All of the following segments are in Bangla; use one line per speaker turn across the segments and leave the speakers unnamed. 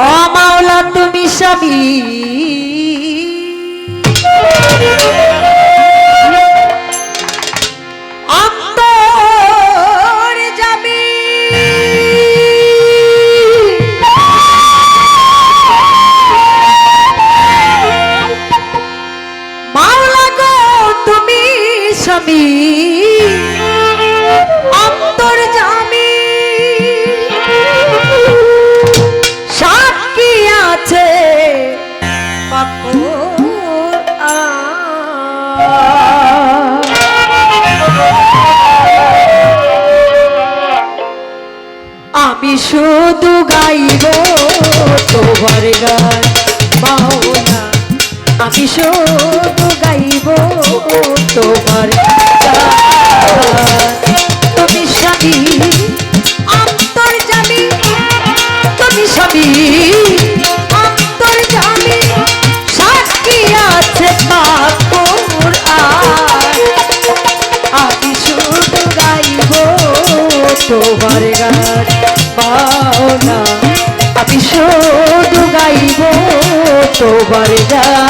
ও মাওলা তুমি স্বামী ঘরে গায় মাওনা আমি শোন। সবার যা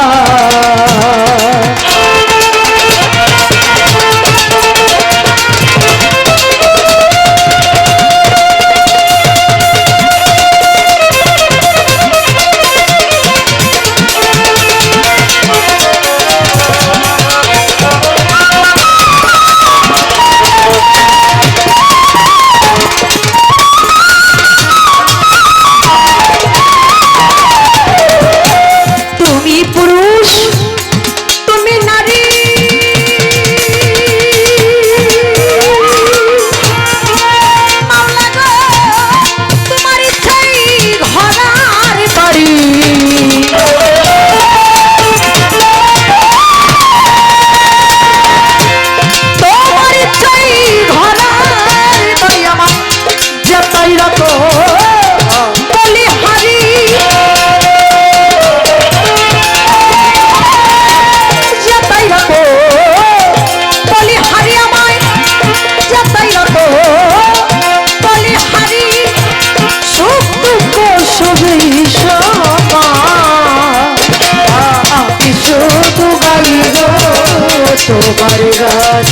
তোমার গান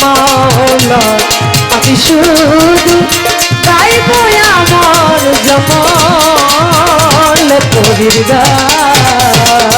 মাওলা আমি শুধু গাইব আমার জমাল পরির গান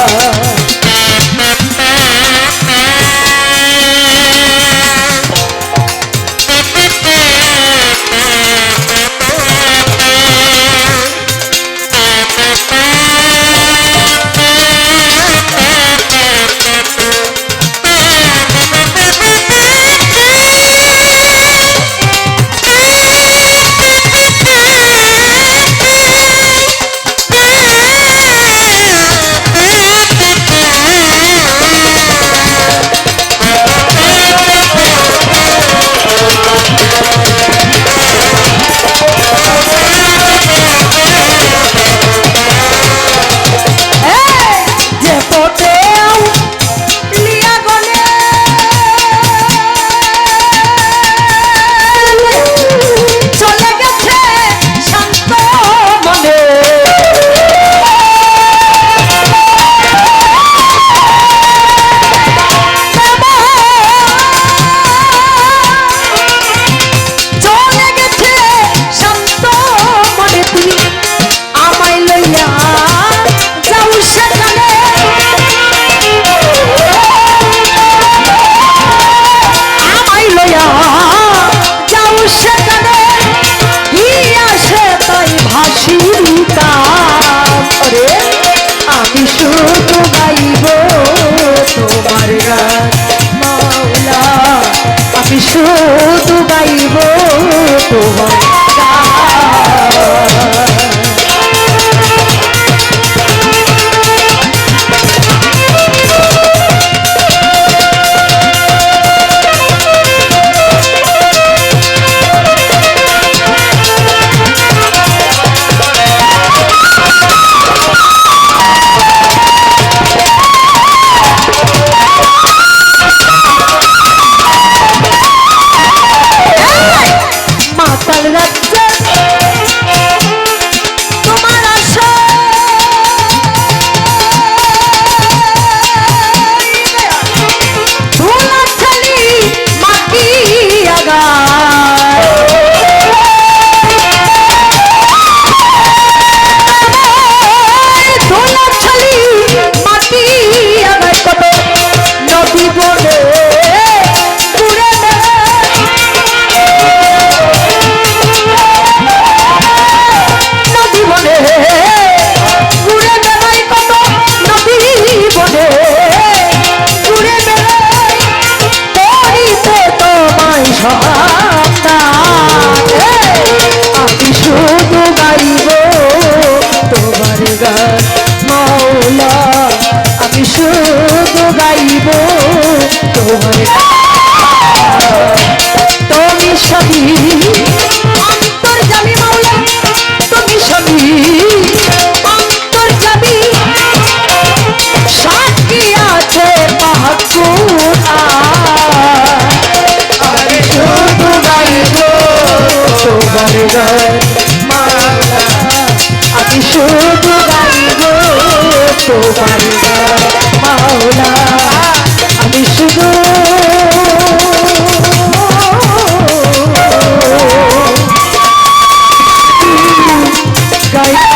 শুধু গাইব তোমার মাওলা আমি শুধু গাইব